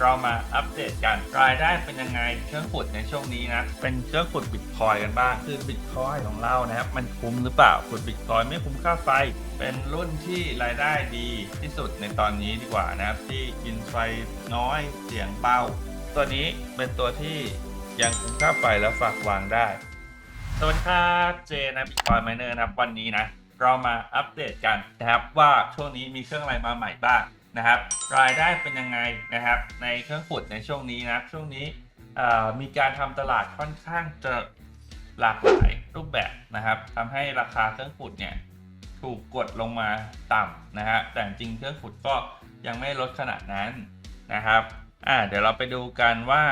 เรามาอัปเดตกันรายได้เป็นยังไงเครื่องขุดในช่วงนี้นะเป็นเครื่องขุดบิตคอยกันบ้างคือบิตคอยของเรานะครับมันคุ้มหรือเปล่าขุดบิตคอยไม่คุ้มค่าไฟ เป็นรุ่นที่รายได้ดีที่สุดในตอนนี้ดีกว่านะครับที่กินไฟน้อยเสียงเบาตัวนี้เป็นตัวที่ยังคุ้มค่าไฟและฝากวางได้สวัสดีครับเจนะบิตคอยไมเนอร์นะครับวันนี้นะเรามาอัปเดตกันนะครับว่าช่วงนี้มีเครื่องอะไรมาใหม่บ้าง นะครับรายได้เป็นยังไงนะครับในเครื่องขุดในช่วงนี้นะช่วงนี้มีการทำตลาดค่อนข้างจะหลากหลายรูปแบบนะครับทำให้ราคาเครื่องขุดเนี่ยถูกกดลงมาต่ำนะฮะแต่จริงเครื่องขุดก็ยังไม่ลดขนาดนั้นนะครับอ่าเดี๋ยวเราไปดูกันว่า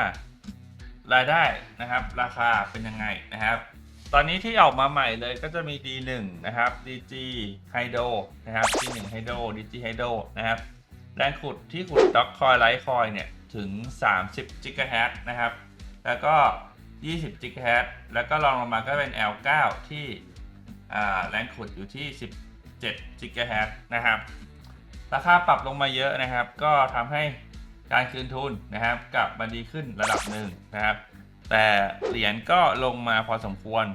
รายได้นะครับ ราคาเป็นยังไงนะครับ ตอนนี้ที่ออกมาใหม่เลยก็จะมี D1 นะครับ DG Hydro นะครับ D1 Hydro DG Hydro นะครับ แรงขุดที่ขุดด็อกคอยไลท์คอยเนี่ยถึง 30 GHz นะครับ แล้วก็ 20 GHz แล้วก็รองลงมาก็เป็น L9 ที่แรงขุดอยู่ที่ 17 GHz นะครับ ราคาปรับลงมาเยอะนะครับ ก็ทำให้การคืนทุนนะครับกลับมาดีขึ้นระดับหนึ่งนะครับ แต่เหรียญก็ลงมาพอสมควร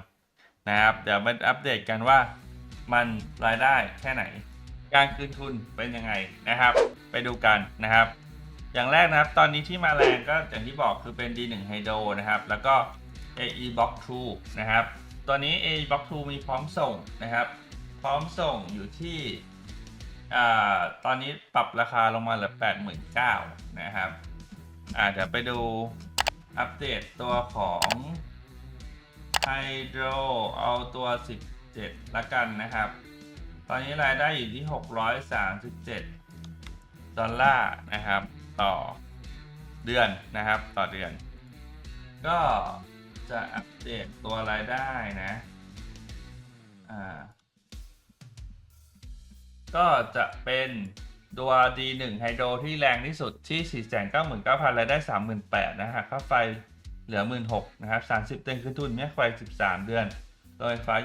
นะครับ เดี๋ยวมาอัปเดตกันว่ามันรายได้แค่ไหน การคืนทุนเป็นยังไงนะครับ ไปดูกันนะครับ อย่างแรกนะครับ ตอนนี้ที่มาแรงก็อย่างที่บอกคือเป็น D1 Hydro นะครับ แล้วก็ AE Box 2นะครับ ตัวนี้ AE Box 2มีพร้อมส่งนะครับ พร้อมส่งอยู่ที่อ่าตอนนี้ปรับราคาลงมาเหลือ 89,000นะครับอ่าเดี๋ยวไปดูอัปเดตตัวของ Hydro เอาตัว 17 ละกันนะครับ ตอนนี้รายได้อยู่ที่ 637 ดอลลาร์นะครับ ต่อเดือนนะครับ ต่อเดือน ก็จะอัปเดตตัวรายได้นะอ่าก็จะเป็นตัว D1 ไฮโดรที่แรงที่สุดที่ 499,000รายได้ 38,000นะฮะค่าไฟเหลือ 16,000นะครับ 30 เดือนคือทุนแม่ไฟ 13 เดือนโดยไฟฟ้า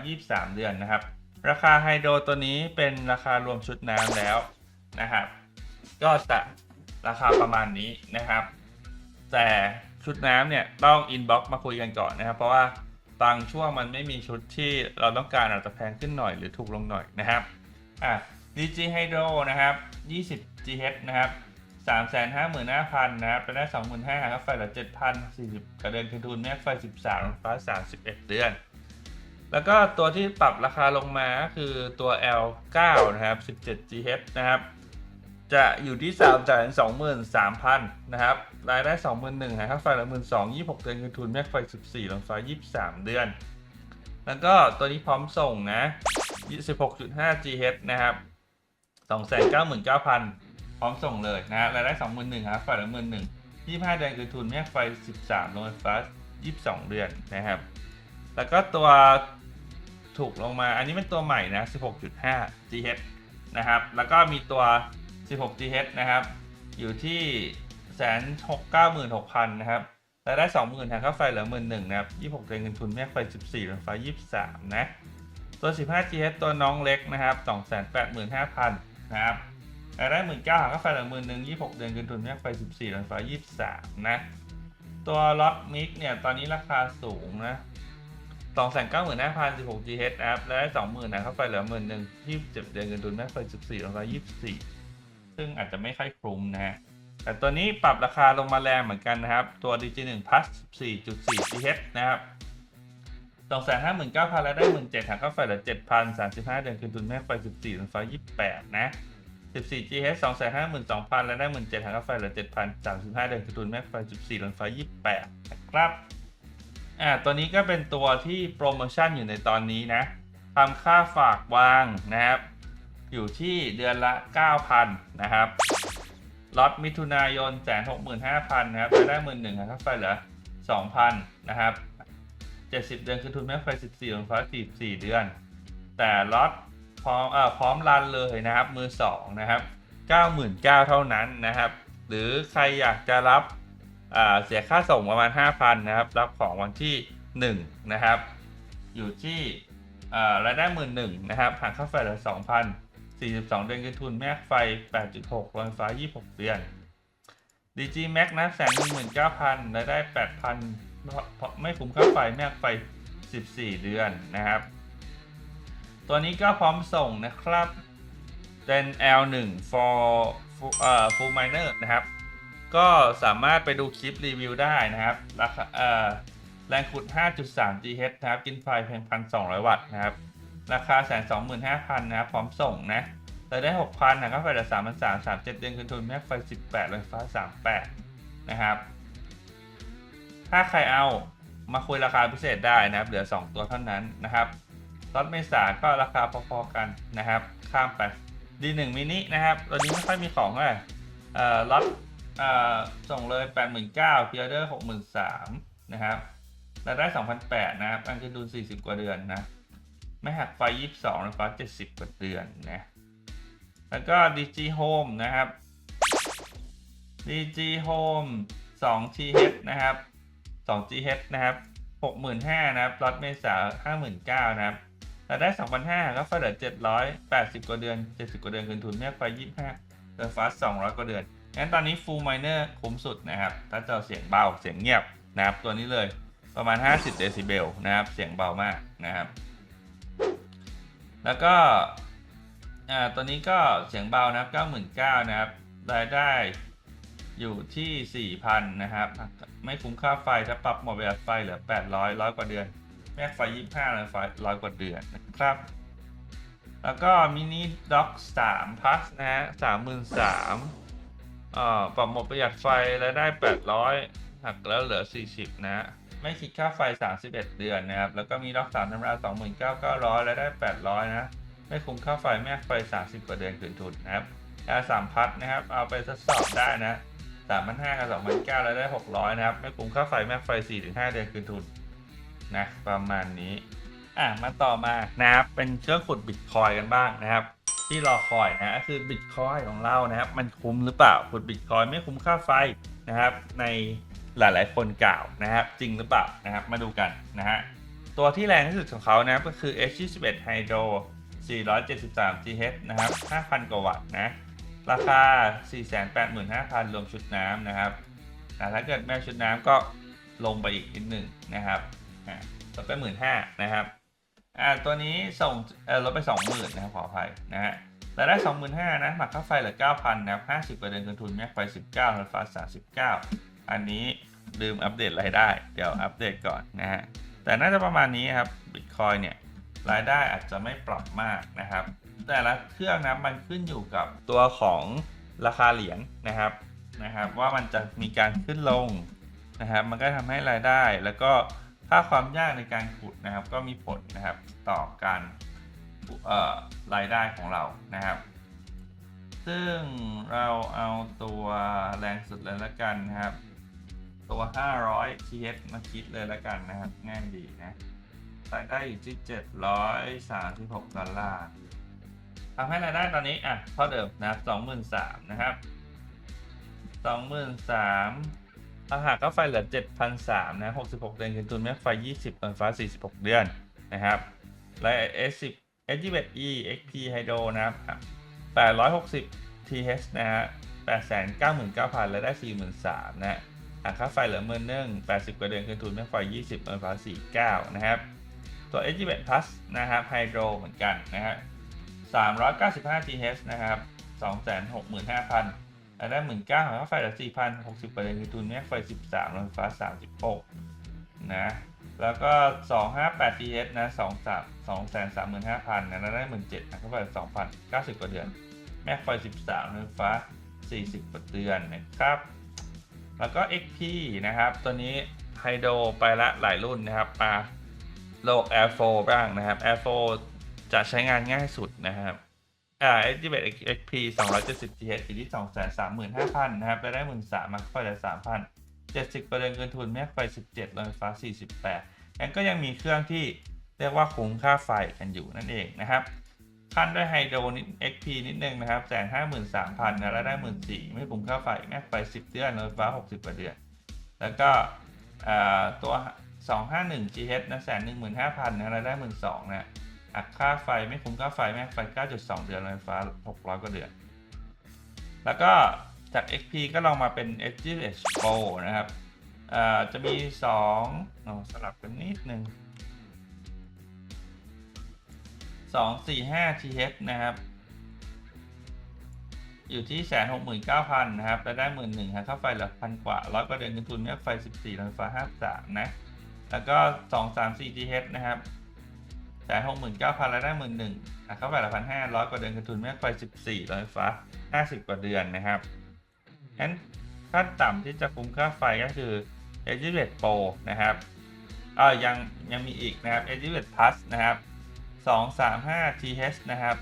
23 เดือนนะครับ ราคาไฮโดรตัวนี้เป็นราคารวมชุดน้ำแล้วนะครับ ก็จะราคาประมาณนี้นะครับ แต่ชุดน้ำเนี่ยต้องอินบ็อกซ์มาคุยกันก่อนนะครับ เพราะว่าบางช่วงมันไม่มีชุดที่เราต้องการอาจจะแพงขึ้นหน่อยหรือถูกลงหน่อยนะครับอะ DG Hydro นะครับ 20 GH นะครับ 355,000นะครับไปได้ 25,000ครับไฟเหลือ7,000 40กระเดือนคืนทุนแม่ไฟ 13ฟ้า31 เดือน แล้วก็ตัวที่ปรับราคาลงมาก็คือตัว L9 นะครับ 17 GH นะครับ จะอยู่ที่3 23,000 นะครับ รายได้ 21,000หาค่าไฟละ12,000 26 เดือนคืนทุนแม่ไฟ 14ลงไฟ23 เดือน แล้วก็ตัวนี้พร้อมส่งนะ 16.5 GH นะครับ 299,000 พร้อมส่งเลยนะ รายได้ 21,000ครับฝ่ายละ11,000 25 เดือนคือทุนแม่ไฟ 13 ลงไฟฟ้า 22 เดือนนะครับ แล้วก็ตัว ถูกลงมา อันนี้เป็นตัวใหม่นะ 16.5 GH นะครับ แล้วก็มีตัว 16 GH นะครับ อยู่ที่196,000นหกพันนะครับรายได้20,000หาค่าไฟเหลือ11,000นะครับ26เดือนเงินทุนแม่ไฟ14ลงไฟ23นะ ตัว 15GH ตัวน้องเล็กนะครับ285,000นห้าพันนะครับรายได้19,000หาค่าไฟเหลือ11,000 26เดือนเงินทุนแม่ไฟ14ลงไฟ23นะ ตัวล็อตมิกเนี่ยตอนนี้ราคาสูงนะ 295,000 16 GH นะครับรายได้20,000นะค่าไฟเหลือ11,000 27เจ็ดือนเงินทุนแม่ไฟ14ลงไฟ24ซึ่งอาจจะไม่ค่อยคุ้มนะฮะแต่ตัวนี้ปรับราคาลงมาแรงเหมือนกันนะครับ ตัว DG1 Plus 4.4 GH นะครับ259,000แล้วได้ 17,000หาค่าไฟเหลือ7,000 35 เดือนคืนทุนแม่ไฟ 14ลงไฟ28 นะ 14 GH 252,000แล้วได้ 17,000หาค่าไฟเหลือ7,000 35 เดือนคืนทุนแม่ไฟ 14ลงไฟ28 นะครับ อ่าตัวนี้ก็เป็นตัวที่โปรโมชั่นอยู่ในตอนนี้นะทำค่าฝากวางนะครับ อยู่ที่เดือนละ 9,000 นะครับล็อตมิถุนายนแสนหกหมื่นห้าพันนะครับรายได้หมื่นหนึ่งค่าไฟเหลือสองพันนะครับเจ็ดสิบเดือนคือทุนแม่ไฟสิบสี่ลงฟ้าสี่สี่เดือน แต่ล็อตพร้อมเอ่อพร้อมรันเลยนะครับ มือสองนะครับเก้าหมื่นเก้าเท่านั้นนะครับ หรือใครอยากจะรับ เสียค่าส่งประมาณ 5,000นะครับ รับของวันที่ 1 นะครับ อยู่ที่รายได้หมื่นหนึ่งนะครับหักค่าไฟเหลือ2,000 42 เดือนเงินทุนแม่ไฟ 8.6โรงไฟฟ้า 26 เดือน DG Max นะแสนหนึ่งหมื่นเก้าพันรายได้แปดพันเพราะไม่คุ้มค่าไฟแม่ไฟสิบสี่เดือนนะครับ ตัวนี้ก็พร้อมส่งนะครับเป็น L1 for เอ่อ full miner นะครับ ก็สามารถไปดูคลิปรีวิวได้นะครับราคาเอ่อแรงขุด 5.3 GH นะครับ กินไฟเพียง 1,200 วัตต์นะครับ ราคาแสนสองหมื่นห้าพันนะครับ พร้อมส่งนะรายได้หกพันนะก็ไฟละสามพันสามสามเจ็ดเดือนคืนทุนแม็กไฟสิบแปดไฟฟ้าสามแปดนะครับ ถ้าใครเอามาคุยราคาพิเศษได้นะครับ เหลือ 2 ตัวเท่านั้นนะครับรถเมษาก็ราคาพอๆกันนะครับ ข้ามไปดีหนึ่งมินินะครับ ตัวนี้ไม่ค่อยมีของเลยเอ่อรถ ส่งเลย 89,000พิออเดอร์63,000นะครับรายได้ 2,800นะครับอันคือดู 40 กว่าเดือนนะ ไม่หักไฟ 22ไฟฟ้า70 กว่าเดือนนะ แล้วก็ DG Home นะครับ DG Home 2 TH นะครับ2 GH นะครับ65,000นะครับรถเมษา59,000นะครับรายได้ 2,500ก็ไฟเหลือ780กว่าเดือน 70 กว่าเดือนคืนทุนแม่ไฟ25เดือนฟ้า200 กว่าเดือน งั้นตอนนี้ Full Miner คุ้มสุดนะครับ ถ้าจะเสียงเบาเสียงเงียบนะครับ ตัวนี้เลยประมาณ 50 เดซิเบลนะครับ เสียงเบามากนะครับ แล้วก็อ่าตัวนี้ก็เสียงเบานะครับ99,000นะครับรายได้อยู่ที่ 4,000 นะครับ ไม่คุ้มค่าไฟถ้าปรับหมดประหยัดไฟเหลือ 800 ร้อยกว่าเดือน แม็กไฟ 25เลยไฟร้อยกว่าเดือนนะครับ แล้วก็มินิด็อก3 plus นะฮะ33,000 อ่าปรับหมดประหยัดไฟรายได้ 800 หักแล้วเหลือ 40 นะฮะไม่คิดค่าไฟ 31 เดือนนะครับ แล้วก็มีด็อก3ธรรมดา29,900รายได้ 800 นะ ไม่คุ้มค่าไฟแม่ไฟ 30 กว่าเดือนคืนทุนนะครับยาสามพัดนะครับ เอาไปทดสอบได้นะสามพันห้ากับสองพันเก้าแล้วได้หกร้อยนะครับ ไม่คุ้มค่าไฟแม่ไฟสี่ถึงห้าเดือนคืนทุนนะประมาณนี้อะมาต่อมานะครับเป็นเครื่องขุดบิตคอยกันบ้างนะครับ ที่รอคอยนะก็คือบิตคอยของเรานะครับ มันคุ้มหรือเปล่าขุดบิตคอยไม่คุ้มค่าไฟนะครับ ในหลายๆ คนกล่าวนะครับ จริงหรือเปล่านะครับ มาดูกันนะฮะตัวที่แรงที่สุดของเขานะครับก็คือ H21 Hydro 473 GH นะครับ 5,000 กว่าวัตต์นะ ราคา 485,000 รวมชุดน้ำนะครับแต่ถ้าเกิดแม่ชุดน้ำก็ลงไปอีกนิดหนึ่งนะครับอ่าลดไป15,000นะครับ อ่าตัวนี้ส่งเออลดไป 20,000นะครับขออภัยนะฮะรายได้ 25,000นะหมักค่าไฟเหลือ 9,000นะครับ50กว่าเดือนคืนทุนแม็กไฟ 19รถไฟฟ้า39 อันนี้ลืมอัปเดตรายได้ เดี๋ยวอัปเดตก่อนนะฮะแต่น่าจะประมาณนี้ครับบิตคอยเนี่ยรายได้อาจจะไม่ปรับมากนะครับ แต่ละเครื่องนะมันขึ้นอยู่กับตัวของราคาเหรียญนะครับนะครับ ว่ามันจะมีการขึ้นลงนะครับมันก็ทำให้รายได้แล้วก็ ค่าความยากในการขุดนะครับ ก็มีผลนะครับต่อการรายได้ของเรานะครับ ซึ่งเราเอาตัวแรงสุดเลยละกันนะครับ ตัว 500 TH มาคิดเลยละกันนะครับ ง่ายดีนะรายได้อยู่ที่ 736 ดอลลาร์ทำให้รายได้ตอนนี้อะเท่าเดิมนะครับ23,000นะครับ23,000 ราคารก็ไฟเหลือ7,300นะ66 เดือนคืนทุนแม็กไฟ 20เงินฟ้า 46 เดือนนะครับและ S10 S21E XP Hydro นะครับ 860 TH นะฮะ899,000รายได้ 43,000นะหักค่าไฟเหลือเมื่อนึ่ง80 กว่าเดือนคืนทุนแม็กไฟ 20เงินฟ้า 49 นะครับ ตัว S21 Plus นะครับไฮโดรเหมือนกันนะฮะ395 TH นะครับ 265,000 อันได้หมื่นเก้าหาไฟละสี่พันหกสิบเปอร์เซ็นต์คือทุนแม็กไฟสิบสามรถไฟฟ้าสามสิบหกนะแล้วก็สองห้าแปดดีเอชนะสองสามสองแสนสามหมื่นห้าพันนะรายได้หมื่นเจ็ดนะเข้าไปสองพันเก้าสิบกว่าเดือน แม็กไฟสิบสามรถไฟฟ้าสี่สิบกว่าเดือนนะครับ แล้วก็ XP นะครับ ตัวนี้ไฮโดไปละหลายรุ่นนะครับมาโลก Air4 บ้างนะครับ Air4 จะใช้งานง่ายสุดนะครับ อ่า x 1 XP 270 GH อยู่ที่235,000นห้าพันนะครับได้ได้13,000มมาไฟได้3,000 70ประเด็นเกินทุนแม็กไฟ17ลอยไฟฟ้า48งั้นก็ยังมีเครื่องที่เรียกว่าคุ้มค่าไฟกันอยู่นั่นเองนะครับขั้นด้วยไฮโดรนิด XP นิดนึงนะครับแสนห้าหมื่นสามพันนะแล้วได้หมื่นสี่ไม่คุ้มค่าไฟแม็กไฟ10เดือนลอยไฟฟ้า60กว่าเดือน แล้วก็อ่าตัว 251 GH นะแสนหนึ่งหมื่นห้าพันนะรายได้หมื่นสองนะ อักค่าไฟไม่คุ้มค่าไฟแม่ไฟ 9.2 เดือนไฟฟ้า 600 กว่าเดือน แล้วก็จาก XP ก็ลองมาเป็น SGH Pro นะครับอ่าจะมี2เอาสลับกันนิดนึง2 4 5 TH นะครับ อยู่ที่แสนหกหมื่นเก้าพันนะครับรายได้หมื่นหนึ่งค่าไฟหลือพันกว่าร้อยกว่าเดือนเงินทุนเนี่ยไฟสิบสี่ไฟฟ้าห้าสามนะ แล้วก็สองสามสี่ TH นะครับ แสนหกหมื่นเก้าพันรายได้หมื่นหนึ่งค่าไฟลือพันห้าร้อยกว่าเดือนเงินทุนเนี่ไฟสิบสี่ไฟฟ้าห้าสิบกว่าเดือนนะครับงั้นขั้นต่ำที่จะคุ้มค่าไฟก็คือ e d g e Pro นะครับเออยังยังมีอีกนะครับ e d g e Plus นะครับ235 TH นะครับ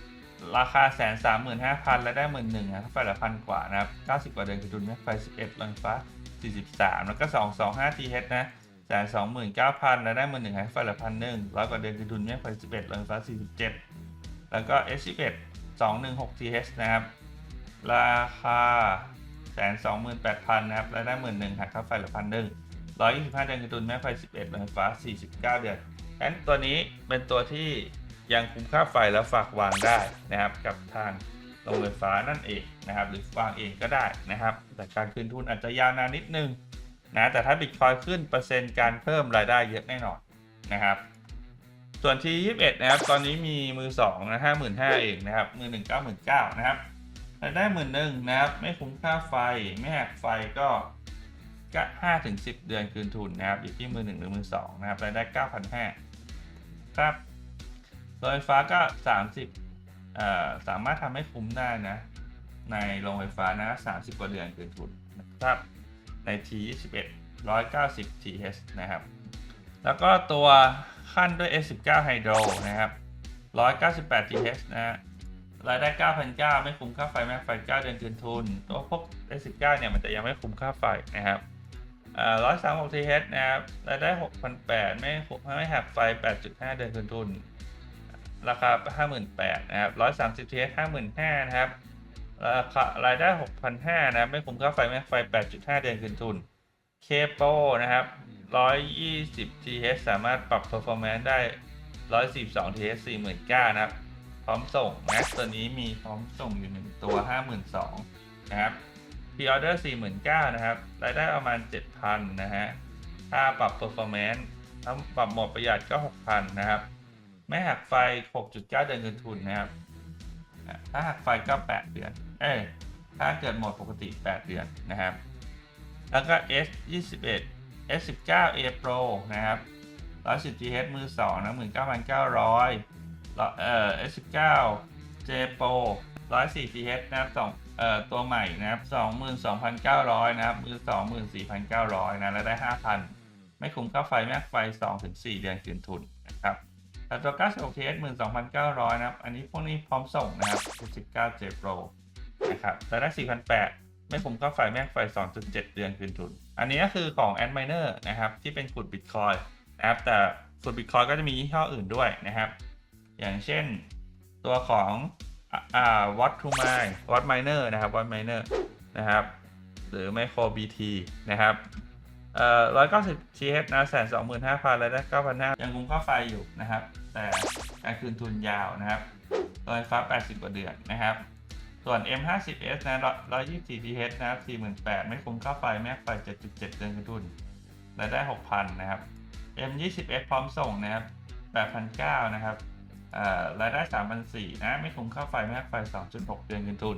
ราคาแสนสามหมื่นห้าพันและได้หมื่นหนึ่งค่าไฟละพันกว่านะครับเก้าสิบกว่าเดือนคือดุลแม็กไฟสิบเอ็ดลังฟ้าสี่สิบสามแล้วก็สองสองห้าทีเฮนะ แสนสองหมื่นเก้าพันและได้หมื่นหนึ่งค่าไฟละพันหนึ่งร้อยกว่าเดือนคือดุลแม็กไฟสิบเอ็ดลังฟ้าสี่สิบเจ็ดแล้วก็เอชสิบเอ็ดสองหนึ่งหกทีเฮนะครับ ราคาแสนสองหมื่นแปดพันนะครับและได้หมื่นหนึ่งหักค่าไฟละพันหนึ่งร้อยยี่สิบห้าเดือนคือดุลแม็กไฟสิบเอ็ดลังฟ้าสี่สิบเก้าเดือนงั้นตัวนี้เป็นตัวที่ยังคุ้มค่าไฟแล้วฝากวางได้นะครับ กับทางโรงไฟฟ้านั่นเองนะครับ หรือวางเองก็ได้นะครับ แต่การคืนทุนอาจจะยาวนานนิดนึง นะแต่ถ้าบิตคอยขึ้นเปอร์เซ็นต์การเพิ่มรายได้เยอะแน่นอนนะครับ ส่วนที21 นะครับ ตอนนี้มีมือ2นะห้าหมื่นห้าเองนะครับ มือหนึ่งเก้าหมื่นเก้านะครับรายได้หมื่นหนึ่งนะครับ ไม่คุ้มค่าไฟ ไม่หักไฟก็ก็ห้าถึงสิบเดือนคืนทุนนะครับ อยู่ที่มือหนึ่งหรือมือสองนะครับ รายได้เก้าพันห้าครับโรงไฟฟ้าก็ 30เอ่อสามารถทำให้คุ้มได้นะ ในโรงไฟฟ้านะ30 กว่าเดือนคืนทุนนะครับ ใน T21 190 TH นะครับ แล้วก็ตัวขั้นด้วย S19 Hydro นะครับ 198 TH นะฮะรายได้ 9,900 ไม่คุ้มค่าไฟแม็กไฟ 9 เดือนคืนทุน ตัวพวก S19 เนี่ยมันจะยังไม่คุ้มค่าไฟนะครับร้อยสามหก TH นะครับ รายได้หกพันแปดไม่ไม่หักไฟแปดจุดห้าเดือนคืนทุน ราคาห้าหมื่นแปดนะครับร้อยสามสิบ TH ห้าหมื่นห้านะครับ ราคารายได้หกพันห้านะครับไม่คุ้มค่าไฟไม่ไฟแปดจุดห้าเดือนคืนทุน เคโปนะครับร้อยยี่สิบ TH สามารถปรับ performance ได้ร้อยสิบสอง TH สี่หมื่นเก้านะครับ พร้อมส่งนะตัวนี้มีพร้อมส่งอยู่หนึ่งตัวห้าหมื่นสองนะครับพ r ีออเดอร์42,000นะครับ รายได้ประมาณ 7,000 นะฮะ ถ้าปรับ performance ถ้าปรับหมดประหยัดก็ 6,000 นะครับ ไม่หักไฟ 6.9 เดือนเงินทุนนะครับถ้าหักไฟก็ 8 เดือน เอ้ถ้าเกิดโหมดปกติ 8 เดือนนะครับ แล้วก็ S 21 S 19 A Pro นะครับ110 GHz มือ2นะ19,900เอ่อ S 19 J Pro 104 GHz นะครับ2เอ่อตัวใหม่นะครับ 22,900 นะครับ มือ 24,900 นะ แล้วได้ 5,000 ไม่คุ้มค่าไฟแม็กไฟ 2-4 เดือนคืนทุนนะครับแต่ตัว 96 TS 12,900 นะครับ อันนี้พวกนี้พร้อมส่งนะครับ 19 J Pro นะครับแต่ได้4,800 ไม่คุ้มค่าไฟแม็กไฟ2.7 เดือนคืนทุน อันนี้ก็คือของ a d m i n e r นะครับ ที่เป็นขุด Bitcoin นะครับแต่ขุด Bitcoin ก็จะมียี่ห้ออื่นด้วยนะครับ อย่างเช่นตัวของอ่าวัตทูไมวัตไมเนอร์นะครับวัตไมเนอร์นะครับ หรือไมโครบีทีนะครับเอ่อร้อยเก้าสิบชีเอสนะแสนสองหมื่นห้าพันรายได้เก้าพันห้ายังคงค่าไฟอยู่นะครับ แต่การคืนทุนยาวนะครับ โดยฟ้า80กว่าเดือนนะครับ ส่วน M50S นะ 124 TH นะครับ 48,000 ไม่คุ้มค่าไฟ แม็กไฟ 7.7 เดือนคืนทุนรายได้ 6,000 นะครับ M20S พร้อมส่งนะครับ 8,900 นะครับรายได้ 3,400 นะ ไม่คุ้มค่าไฟไม่หักไฟ 2.6 เดือนเงินทุน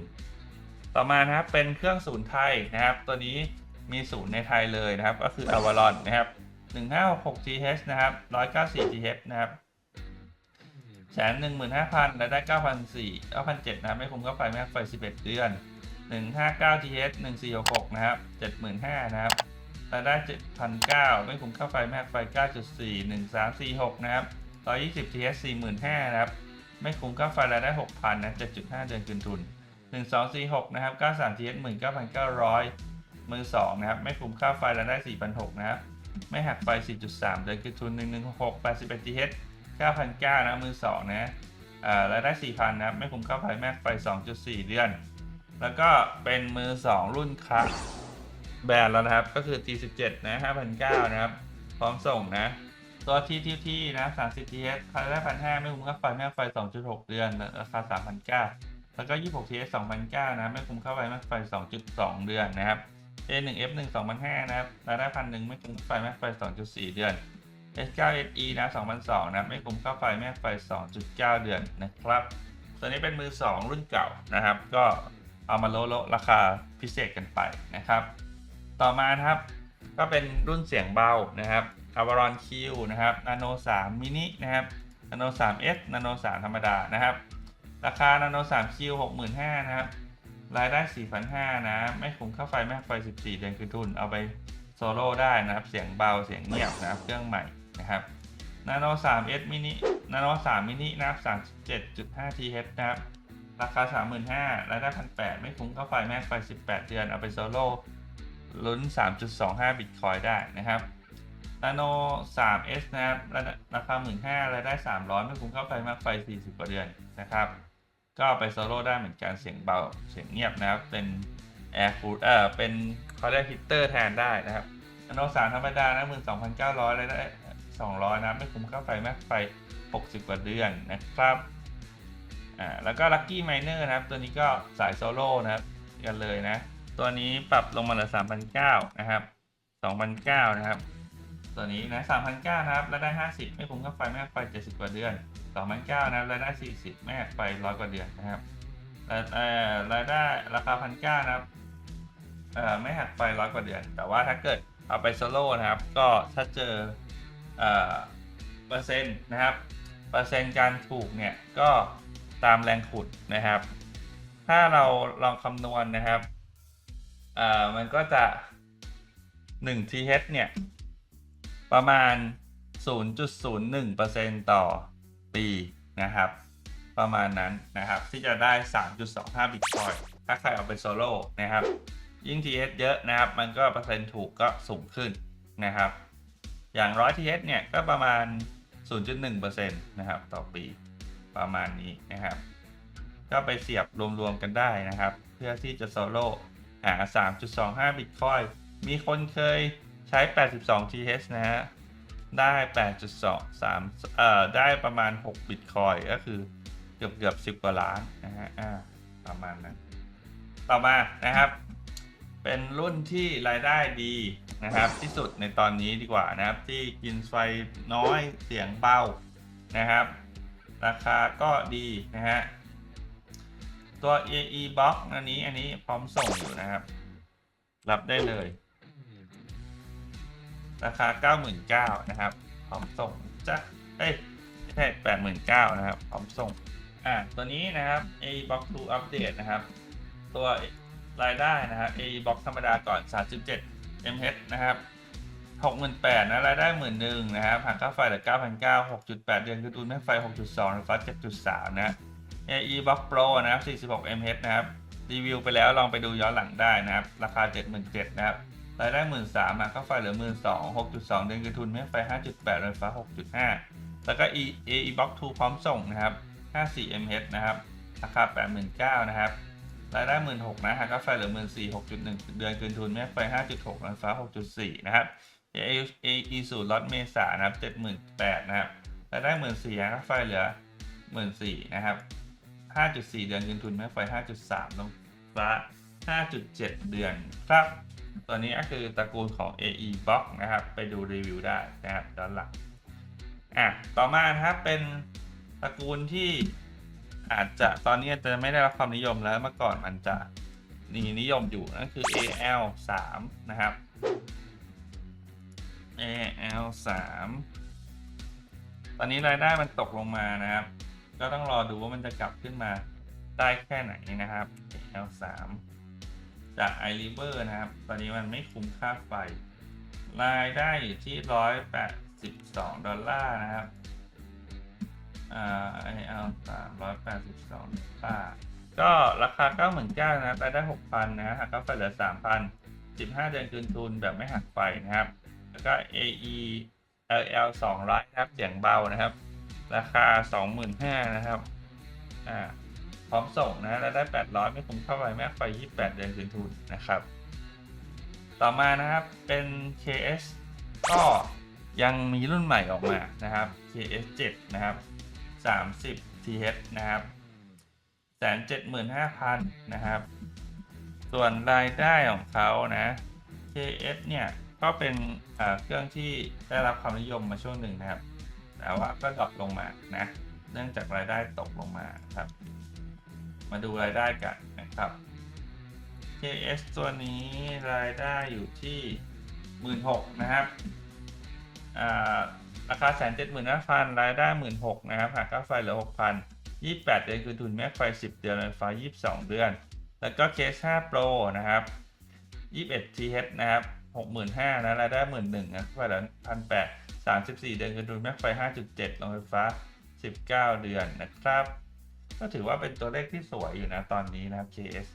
ต่อมานะครับ เป็นเครื่องศูนย์ไทยนะครับ ตัวนี้มีศูนย์ในไทยเลยนะครับ ก็คือ Avalon นะครับ 1566 GH นะครับ 194 GH นะครับ แสนหนึ่งหมื่นห้าพันและได้เก้าพันสี่เก้าพันเจ็ดนะไม่คุ้มก็ไฟแม็กไฟสิบเอ็ดเดือนหนึ่งห้าเก้าทีเอสหนึ่งสี่หกหกนะครับเจ็ดหมื่นห้านะครับรายได้เจ็ดพันเก้าไม่คุ้มค่าไฟแม็กไฟเก้าจุดสี่หนึ่งสามสี่หกนะครับร้อยยี่สิบทีเอสสี่หมื่นห้านะครับ ไม่คุ้มค่าไฟรายได้หกพันนะเจ็ดจุดห้าเดือนคืนทุนหนึ่งสองสี่หกนะครับเก้าสามทีเอสหมื่นเก้าพันเก้าร้อยมือสองนะครับ ไม่คุ้มค่าไฟรายได้สี่พันหกนะครับ ไม่หักไฟสี่จุดสามเดือนคืนทุนหนึ่งหนึ่งหกแปดสิบเอ็ดที 9,900นะมือ2นะอ่ารายได้ 4,000นะไม่คุ้มค่าไฟแม็กไฟ2.4 เดือน แล้วก็เป็นมือ 2 รุ่นคัสแบรนด์แล้วนะครับ ก็คือ T17 นะ5,900นะครับ พร้อมส่งนะ ตัว TTT นะ 30 TS รายได้พันห้าไม่คุ้มค่าไฟแม่ไฟ 2.6 เดือน ราคา 3,900 แล้วก็ 26 TS 2009นะ ไม่คุ้มค่าไฟแม็กไฟ 2.2เดือนนะครับ A1F 1 2005นะครับ รายได้พันหนึ่งไม่คุ้มค่าไฟแม็กไฟ 2.4 เดือน S9 SE นะ2002นะไม่คุ้มค่าไฟแม็กไฟ 2.9 เดือนนะครับ ตัวนี้เป็นมือ 2 รุ่นเก่านะครับ ก็เอามาโลโลราคาพิเศษกันไปนะครับ ต่อมาครับก็เป็นรุ่นเสียงเบานะครับ Avaron Q นะครับ Nano 3 Mini นะครับ Nano 3S Nano 3 ธรรมดานะครับ ราคา Nano 3 Q 65,000นะครับรายได้ 4,500นะ ไม่คุ้มค่าไฟแม่ไฟ 14 เดือนคือทุน เอาไปโซโล่ได้นะครับ เสียงเบา เสียงเงียบนะครับ เครื่องใหม่ นะครับ Nano 3S Mini Nano 3 Mini นะครับ37.5 TH นะครับ ราคา 35,000รายได้1,800 ไม่คุ้มค่าไฟแม่ไฟ 18 เดือน เอาไปโซโล่ลุ้น 3.25 บิตคอยได้นะครับ Nano 3S นะครับราคา 15,000รายได้ 300 ไม่คุ้มค่าไฟมากไฟ 40 กว่าเดือนนะครับก็ไปโซโล่ได้เหมือนกันเสียงเบาเสียงเงียบนะครับ เป็น Air Cool เอ่อเป็นเขาเรียกฮิตเตอร์แทนได้นะครับ Nano 3ธรรมดานะ12,900รายได้ 200นะไม่คุ้มค่าไฟมากไฟ 60 กว่าเดือนนะครับอ่าแล้วก็ Lucky Miner นะครับ ตัวนี้ก็สายโซโล่นะครับกันเลยนะ ตัวนี้ปรับลงมาเหลือ3,900นะครับ2,900นะครับ ตัวนี้นะ3,900นะครับรายได้ 50 ไม่คุ้มค่าไฟแม่ไฟ 70 กว่าเดือน2,900นะครับรายได้ 40 แม่ไฟ 100 กว่าเดือนนะครับแต่เอ่อรายได้ราคา1,900นะครับเอ่อไม่หักไฟ100กว่าเดือน แต่ว่าถ้าเกิดเอาไปโซโล่นะครับ ก็ถ้าเจอ เปอร์เซ็นต์นะครับ เปอร์เซ็นต์การถูกเนี่ยก็ตามแรงขุดนะครับ ถ้าเราลองคำนวณนะครับมันก็จะ 1 TH เนี่ย ประมาณ 0.01%ต่อปีนะครับ ประมาณนั้นนะครับ ที่จะได้ 3.25 บิตคอยถ้าใครเอาไปโซโล่นะครับ ยิ่ง TH เยอะนะครับ มันก็เปอร์เซ็นต์ถูกก็สูงขึ้นนะครับ อย่าง100 TH เนี่ยก็ประมาณ 0.1%นะครับต่อปีประมาณนี้นะครับ ก็ไปเสียบรวมๆกันได้นะครับ เพื่อที่จะโซโล่หา 3.25 บิตคอยมีคนเคยใช้ 82 TH นะฮะ ได้ 8.23เอ่อ ได้ประมาณ 6 บิตคอยก็คือเกือบเกือบ10 กว่าล้านนะฮะอ่าประมาณนั้น ต่อมานะครับ เป็นรุ่นที่รายได้ดี นะครับที่สุดในตอนนี้ดีกว่านะครับ ที่กินไฟน้อยเสียงเบานะครับ ราคาก็ดีนะฮะตัว AE Box อันนี้อันนี้พร้อมส่งอยู่นะครับ รับได้เลย ราคา 99,000นะครับ พร้อมส่งจ้ะเอ้ยไม่ใช่89,000นะครับ พร้อมส่งอ่าตัวนี้นะครับ A Box 2 Update นะครับ ตัวรายได้นะครับ A Box ธรรมดาก่อน 37 mH นะครับ68,000นะรายได้11,000นะครับหักค่าไฟเหลือ9,900 6.8เดือนคือทุนแม่ไฟ6.2ไฟฟ้า7.3นะ AE Box Pro นะครับ46 mH นะครับรีวิวไปแล้วลองไปดูย้อนหลังได้นะครับ ราคา77,000นะครับรายได้13,000หักค่าไฟเหลือ12,000 6.2เดือนคือทุนแม่ไฟ5.8ไฟฟ้า6.5แล้วก็ AE Box 2พร้อมส่งนะครับ54 mH นะครับราคา89,000นะครับ รายได้16,000นะหักาไฟเหลือ14,000 6.1เดือนคืนทุนแม่ไฟ5.6ไฟฟ้า6.4นะครับ AE สูตรล็อตเมษานะครับ78,000นะครับรายได้14,000หักค่าไฟเหลือ14,000นะครับ5.4เดือนเงินทุนแม่ไฟ5.3ลงฟ้า5.7เดือนครับตัวนี้ก็คือตระกูลของ AE Box นะครับ ไปดูรีวิวได้นะครับด้านหลังอะต่อมานะครับเป็นตระกูลที่ อาจจะตอนนี้จะไม่ได้รับความนิยมแล้วเมื่อก่อนมันจะมีนิยมอยู่นั่นคือ AL 3นะครับ AL 3ตอนนี้รายได้มันตกลงมานะครับ ก็ต้องรอดูว่ามันจะกลับขึ้นมาได้แค่ไหนนะครับ AL 3จาก i r i v e r นะครับ ตอนนี้มันไม่คุ้มค่าไฟ รายได้อยู่ที่ 182 ดอลลาร์นะครับ อ่า IL3 182ดสิบสอลลาร์ก็ราคา99,000นะครับรายได้6,000นนะหักค่าไฟเหลือ3,000 15เดือนคืนทุนแบบไม่หักไฟนะครับ แล้วก็ AE LL 200นะครับเสียงเบานะครับ ราคา25,000นะครับอ่าพร้อมส่งนะแล้วได้800ไม่คุ้มค่าไฟแม่ไฟ28เดือนคืนทุนนะครับ ต่อมานะครับเป็น KS ก็ยังมีรุ่นใหม่ออกมานะครับ KS 7นะครับ 30 TH นะครับแสนเจ็ดหมื่นห้าพันนะครับ ส่วนรายได้ของเขานะ KS เนี่ยก็เป็นเครื่องที่ได้รับความนิยมมาช่วงหนึ่งนะครับ แต่ว่าก็ดรอปลงมานะ เนื่องจากรายได้ตกลงมาครับ มาดูรายได้กันนะครับ KS ตัวนี้รายได้อยู่ที่หมื่นหกนะครับ ราคาแสนเจ็ดหมื่นห้าพันรายได้หมื่นหกนะครับหักค่าไฟเหลือหกพันยี่แปดเดือนคือทุนแม็กไฟสิบเดือนไฟยี่สิบสองเดือน แล้วก็เคส5 Pro นะครับ21 TH นะครับ65,000นะรายได้11,000นะไฟละ1,800 34เดือนเงินทุนแม็กไฟ5.7ลงไฟฟ้า19เดือนนะครับ ก็ถือว่าเป็นตัวเลขที่สวยอยู่นะตอนนี้นะครับ KS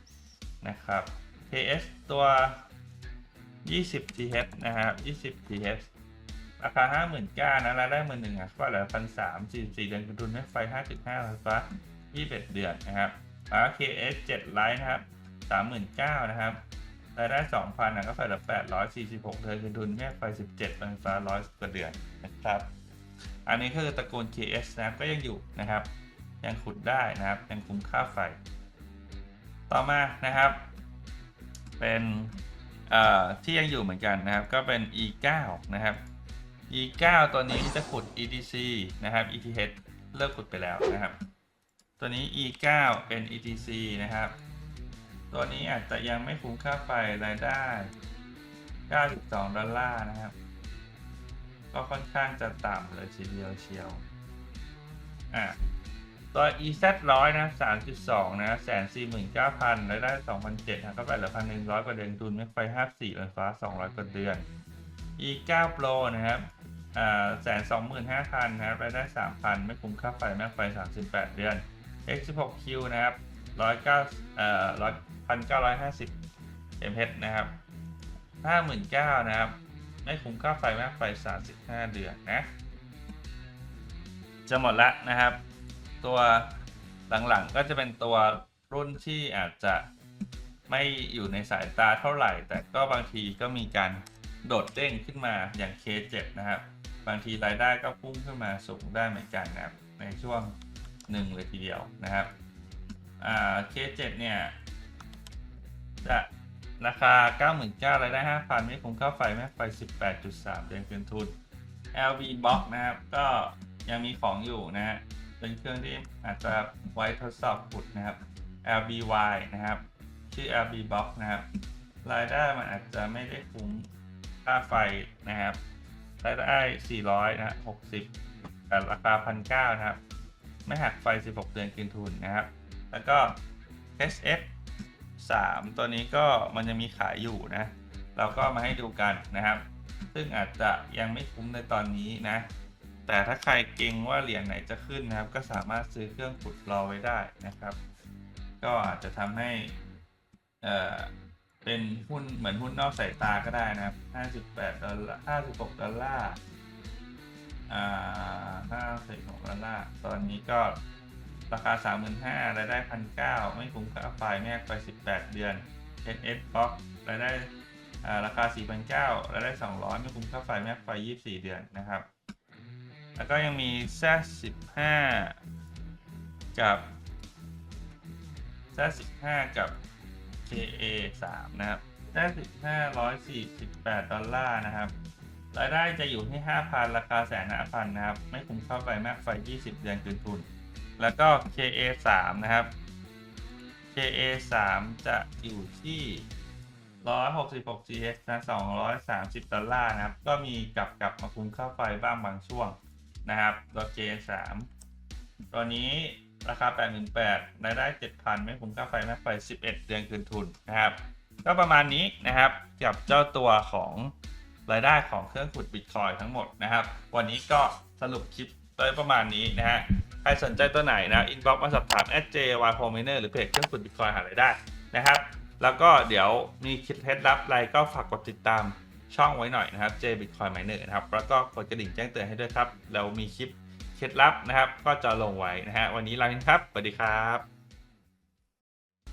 นะครับ KS ตัว 20 TH นะครับ 20 TH ราคา59,000นะรายได้11,000อะไฟละ1,300 44เดือนเงินทุนแม็กไฟ5.5ลงไฟฟ้า21เดือนนะครับแล้ว KS 7 Lite นะครับ39,000นะครับรายได้2,000นะก็ไฟละ846เดือนคืนทุนแม่ไฟ17ไฟฟ้า100กว่าเดือนนะครับ อันนี้คือตระกูล KS นะก็ยังอยู่นะครับ ยังขุดได้นะครับ ยังคุ้มค่าไฟ ต่อมานะครับ เป็นที่ยังอยู่เหมือนกันนะครับ ก็เป็น E9 นะครับ E9 ตัวนี้จะขุด ETC นะครับ ETH เลิกขุดไปแล้วนะครับ ตัวนี้ E9 เป็น ETC นะครับ ตัวนี้อาจจะยังไม่คุ้มค่าไฟรายได้ 92 ดอลลาร์นะครับ ก็ค่อนข้างจะต่ำเลยทีเดียวเชียว อะ ตัว EZ ร้อยนะ 3.2 นะแสนสี่หมื่นเก้าพันรายได้2,007นะก็ไปเหลือพันหนึ่งร้อยกว่าเดือนทุนไม่ไฟ54ไฟฟ้า 200กว่าเดือน E9 Pro นะครับ แสนสองหมื่นห้าพันนะครับรายได้สามพันไม่คุ้มค่าไฟแม็กไฟสามสิบแปดเดือน X16Q นะครับร้อยเก้าเอ่อร้อยพันเก้าร้อยห้าสิบ mH นะครับห้าหมื่นเก้านะครับ ไม่คุ้มค่าไฟแม็กไฟสามสิบห้าเดือนนะ จะหมดละนะครับ ตัวหลังๆก็จะเป็นตัวรุ่นที่อาจจะไม่อยู่ในสายตาเท่าไหร่ แต่ก็บางทีก็มีการโดดเด้งขึ้นมาอย่าง K7 นะครับ บางทีรายได้ก็พุ่งขึ้นมาสูงได้เหมือนกันนะครับในช่วงหนึ่งเลยทีเดียวนะครับอ่า K7 เนี่ยจะราคา 99,000รายได้ 5,000 ไม่คุ้มค่าไฟแม่ไฟ 18.3 เดือนคืนทุน LV Box นะครับ ก็ยังมีของอยู่นะฮะ เป็นเครื่องที่อาจจะไว้ทดสอบขุดนะครับ LBY นะครับ ชื่อ LB Box นะครับ รายได้มันอาจจะไม่ได้คุ้มค่าไฟนะครับ รายได้400นะฮะ60แต่ราคา1,900นะครับ ไม่หักไฟ 16 เดือนคืนทุนนะครับ แล้วก็ SF 3 ตัวนี้ก็มันยังมีขายอยู่นะ เราก็มาให้ดูกันนะครับ ซึ่งอาจจะยังไม่คุ้มในตอนนี้นะ แต่ถ้าใครเก่งว่าเหรียญไหนจะขึ้นนะครับ ก็สามารถซื้อเครื่องขุดรอไว้ได้นะครับ ก็อาจจะทำให้ เป็นหุ้นเหมือนหุ้นนอกสายตาก็ได้นะครับ 58ดอลลาร์56ดอลลาร์ อ่า56ดอลลาร์ ตอนนี้ก็ราคา 35,000รายได้ 1,900 ไม่คุ้มค่าไฟแม่ไป 18 เดือน NS Box รายได้อ่าราคา 4,900รายได้ 200 ไม่คุ้มค่าไฟแม่ไฟ24 เดือนนะครับ แล้วก็ยังมี Z15 กับ Z15 กับ KA 3นะครับ Z15 148 ดอลลาร์นะครับ รายได้จะอยู่ที่ 5,000 ราคาแสนห้าพันนะครับ ไม่คุ้มค่าไฟแม็กไฟ20 เดือนคืนทุน แล้วก็ KA 3นะครับ KA 3จะอยู่ที่ 166 GH นะ230 ดอลลาร์นะครับ ก็มีกลับกลับมาคุ้มค่าไฟบ้างบางช่วงนะครับตัว KA 3ตัวนี้ ราคา 88,000รายได้ 7,000 ไม่คุ้มค่าไฟแม็กไฟ 11 เดือนคืนทุนนะครับ ก็ประมาณนี้นะครับกับเจ้าตัวของรายได้ของเครื่องขุดบิตคอยทั้งหมดนะครับ วันนี้ก็สรุปคลิปโดยประมาณนี้นะฮะ ใครสนใจตัวไหนนะ อินบ็อกซ์มาสอบถาม at j y p o m i n e r หรือเพจเครื่องขุดบิตคอยหารายได้นะครับ แล้วก็เดี๋ยวมีคลิปเคล็ดลับอะไรก็ฝากกดติดตามช่องไว้หน่อยนะครับ J Bitcoin Miner นะครับ แล้วก็กดกระดิ่งแจ้งเตือนให้ด้วยครับ แล้วมีคลิป เคล็ดลับนะครับ ก็จะลงไว้นะฮะวันนี้ลาไปครับสวัสดีครับ